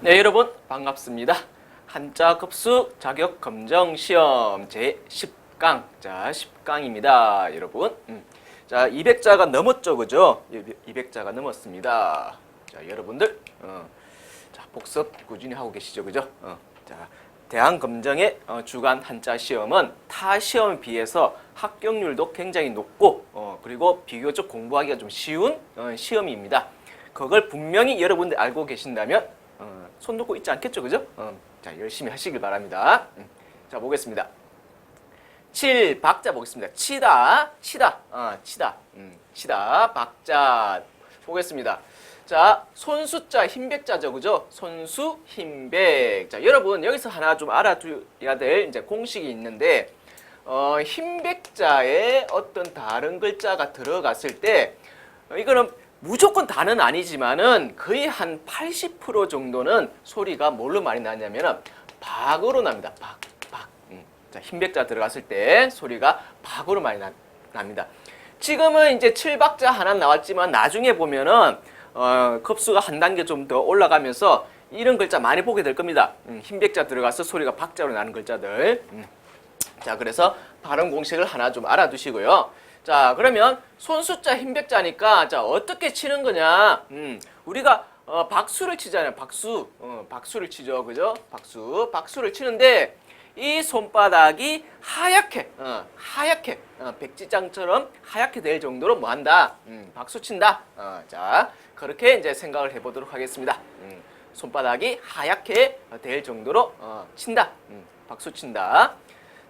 네, 여러분 반갑습니다. 한자 급수 자격 검정 시험 제 10강. 자, 10강입니다. 여러분. 음. 자, 200자가 넘었죠. 그죠? 200자가 넘었습니다. 자, 여러분들 어. 자, 복습 꾸준히 하고 계시죠. 그죠? 어. 자, 대한 검정의 어, 주간 한자 시험은 타 시험에 비해서 합격률도 굉장히 높고 어, 그리고 비교적 공부하기가 좀 쉬운 어, 시험입니다. 그걸 분명히 여러분들 알고 계신다면 어, 손 놓고 있지 않겠죠, 그죠? 어, 자 열심히 하시길 바랍니다. 음. 자 보겠습니다. 7 박자 보겠습니다. 치다, 치다, 어, 치다, 음, 치다, 박자 보겠습니다. 자, 손수자 흰백자죠, 그죠? 손수 흰백. 자, 여러분 여기서 하나 좀 알아둬야 될 이제 공식이 있는데 어, 흰백자에 어떤 다른 글자가 들어갔을 때 어, 이거는 무조건 다는 아니지만은 거의 한 80% 정도는 소리가 뭘로 많이 나냐면은 박으로 납니다. 박, 박. 음. 자, 흰백자 들어갔을 때 소리가 박으로 많이 나, 납니다. 지금은 이제 7박자 하나 나왔지만 나중에 보면은 어, 급수가 한 단계 좀 더 올라가면서 이런 글자 많이 보게 될 겁니다. 음, 흰백자 들어가서 소리가 박자로 나는 글자들. 음. 자, 그래서 발음 공식을 하나 좀 알아두시고요. 자, 그러면 손수자 흰백자니까 자 어떻게 치는 거냐? 음, 우리가 어, 박수를 치잖아요. 박수, 어, 박수를 치죠, 그죠? 박수, 박수를 치는데 이 손바닥이 하얗게, 어, 하얗게, 어, 백지장처럼 하얗게 될 정도로 뭐 한다? 음, 박수 친다. 어, 자, 그렇게 이제 생각을 해보도록 하겠습니다. 음, 손바닥이 하얗게 될 정도로 어, 친다. 음, 박수 친다.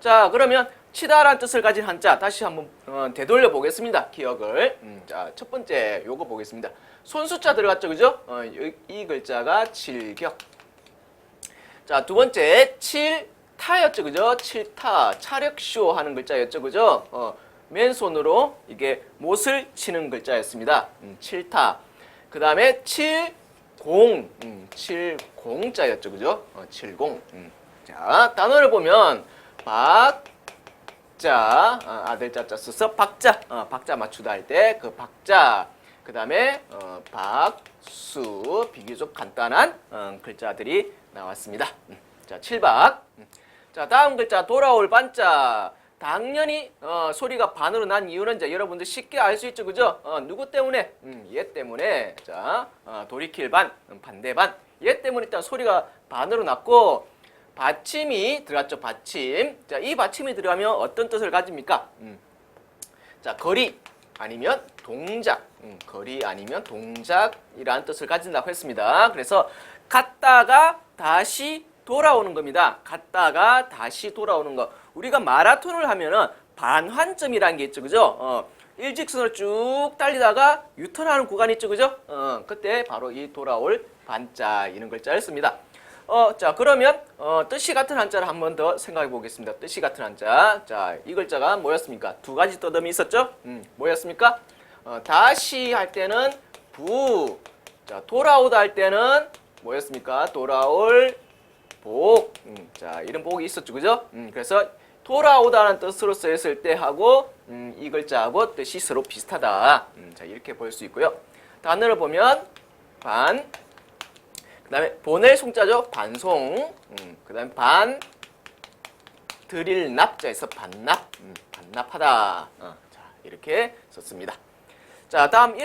자, 그러면 치다라는 뜻을 가진 한자 다시 한번 어, 되돌려 보겠습니다. 기억을. 음, 자, 첫 번째 요거 보겠습니다. 손수자 들어갔죠, 그죠? 어, 이, 이 글자가 칠격. 자, 두 번째 칠타였죠, 그죠? 칠타, 차력쇼 하는 글자였죠, 그죠? 어, 맨손으로 이게 못을 치는 글자였습니다. 음, 칠타. 그 다음에 칠공, 음, 칠공자였죠, 그죠? 어, 칠공. 음. 자, 단어를 보면 박 자, 어, 아들 자자 써서 박자, 어, 박자 맞추다 할 때 그 박자. 그 다음에 어, 박수, 비교적 간단한 어, 글자들이 나왔습니다. 음, 자, 7박. 음. 자, 다음 글자 돌아올 반자. 당연히 어, 소리가 반으로 난 이유는 이제 여러분들 쉽게 알 수 있죠, 그죠? 어, 누구 때문에? 음, 얘 때문에. 자, 어, 돌이킬 반, 음, 반대 반. 얘 때문에 일단 소리가 반으로 났고 받침이 들어갔죠, 받침. 자, 이 받침이 들어가면 어떤 뜻을 가집니까? 음. 자, 거리 아니면 동작. 음, 거리 아니면 동작이라는 뜻을 가진다고 했습니다. 그래서 갔다가 다시 돌아오는 겁니다. 갔다가 다시 돌아오는 거. 우리가 마라톤을 하면은 반환점이라는 게 있죠, 그죠? 어, 일직선으로 쭉 달리다가 유턴하는 구간이 있죠, 그죠? 어, 그때 바로 이 돌아올 반자 이런 글자를 씁니다. 어, 자, 그러면 어, 뜻이 같은 한자를 한 번 더 생각해 보겠습니다. 뜻이 같은 한자. 자, 이 글자가 뭐였습니까? 두 가지 떠덤이 있었죠? 음, 뭐였습니까? 어, 다시 할 때는 부. 자, 돌아오다 할 때는 뭐였습니까? 돌아올 복. 음, 자, 이런 복이 있었죠. 그죠? 음, 그래서 돌아오다는 뜻으로 쓰였을 때 하고 음, 이 글자하고 뜻이 서로 비슷하다. 음, 자, 이렇게 볼 수 있고요. 단어를 보면 반, 그 다음에 보낼 송자죠. 반송. 음, 그 다음에 반, 드릴 납자에서 반납. 음, 반납하다. 어, 자, 이렇게 썼습니다. 자, 다음